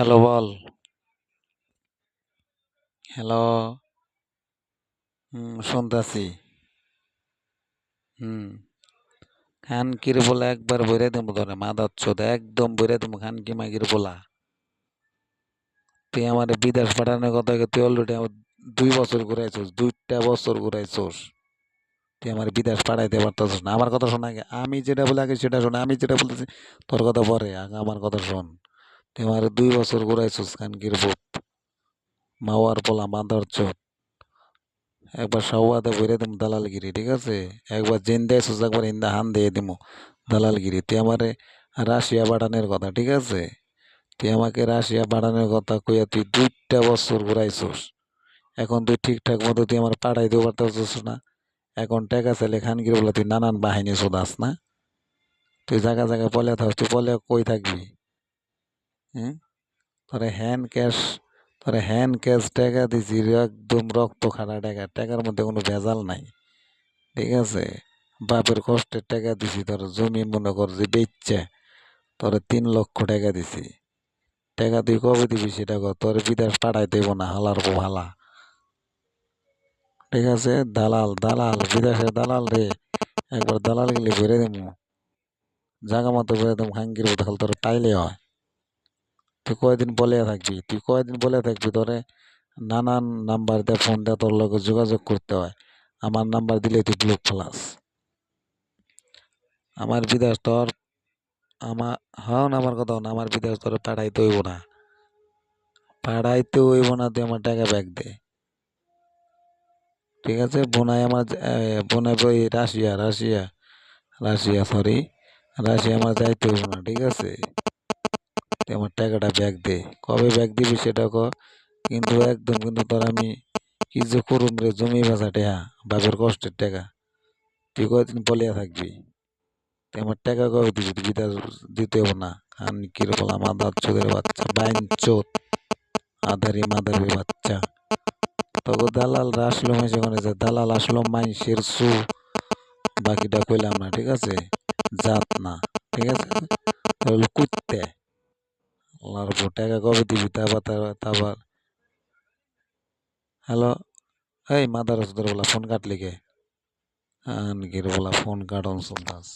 Hello বল। Hello হুম, শুনতাছি। হুম। খানকির বলে একবার বইরে দেবো তোরে মাদার চোদ, একদম বইরে দেবো খানকি মাগির বলা। তুই আমার বিদেশ পাঠানোর কথা তুই অলরেডি আমার দুই বছর ঘুরাইছোস, দুইটা বছর ঘুরাইছোস। তুই আমার বিদেশ পাঠাইতে পারতেছিস না। আমার কথা শোন আমি যেটা বলে আগে সেটা শোনা, আমি যেটা বলতেছি তোর কথা পরে, আগে আমার কথা শোন। আমার দুই বছর ঘুরাইছোস খানকির বুত মাওয়ার পোলা মাদার চোদ একবার সাওয়াদে বইরে দিম দালালগিরি, ঠিক আছে? একবার জিন্দে একবার ইন্দা হান দিয়ে দিমু দালালগিরি। তুই আমারে রাশিয়া পাঠানোর কথা, ঠিক আছে? তুই আমাকে রাশিয়া পাঠানোর কথা কইয়া তুই দুইটা বছর ঘুরাইছোস। এখন তুই ঠিকঠাক মতো তুই আমার পাঠাইতেও পারতেছিস না। এখন টাকা চাইলে খানগির বলে তুই নানান বাহিনী শোধাস না। তুই জায়গা জায়গায় পলে থাকস তুই পলে কই থাকবি? হ্যাঁ তোরে হ্যান্ড ক্যাশ তোরে হ্যান্ড ক্যাশ টাকা দিছি, একদম রক্ত খাড়া টাকা। টাকার মধ্যে কোনো ভেজাল নাই, ঠিক আছে? বাপের কষ্টের টাকা দিছি, তোর জমি মনে কর যে বেচছে, তোর তিন লক্ষ টাকা দিছি। টাকা তুই কবে দিবি সেটা কর, তোর বিদেশ পাঠাই দেব না, হালার পো হালা। ঠিক আছে? দালাল দালাল বিদেশের দালাল রে। একবার দালাল গেলে ভরে দেবো। জাগা মতো ভরে দেবো হাঙ্গির মতো খালি তোর পাইলে হয়। তুই কয়দিন বলে থাকবি? তুই কয়দিন বলে থাকবি? তোরে নানান নাম্বার দিয়ে ফোন দিয়ে তোর লগে যোগাযোগ করতে হয়। আমার নাম্বার দিলে তুই ব্লক ফেলাস আমার বিদেশ তোর আমার হন আমার কথা আমার বিদেশ তোর পাঠাইতে হইব না। পাঠাইতে হইব না, তুই আমার টাকা ব্যাগ দে। ঠিক আছে? বোনাই আমার বোনাই বই Russia Russia Russia sorry Russia আমার যাইতে হইব না, ঠিক আছে? আমার টাকাটা ব্যাগ দে। কবে ব্যাগ দিবি সেটা ক কিন্তু একদম কিন্তু তোর আমি কি যে করুম রে জমি বাজা টেহা, বাপের কষ্টের টাকা। তুই কয়দিন বলিয়া থাকবি? আমার টাকা কবে দিবি? বিদাস দিতে হব না। খান কীরকম মাদার চোদের বাচ্চা, বাইন চোদ, আধারি মাদারি বাচ্চা। তবে দালাল আসলো মাইসে ওখানে যে, দালাল আসলো মাইসের সু। বাকিটা কইলাম না, ঠিক আছে? জাত না, ঠিক আছে? আল্লাহর উপর টাকা কবে দিবি? তারপর তারপর হ্যালো? এই মাদার বলা ফোন কাটলি কে? আনকির বলা ফোন কাটন শুনতাস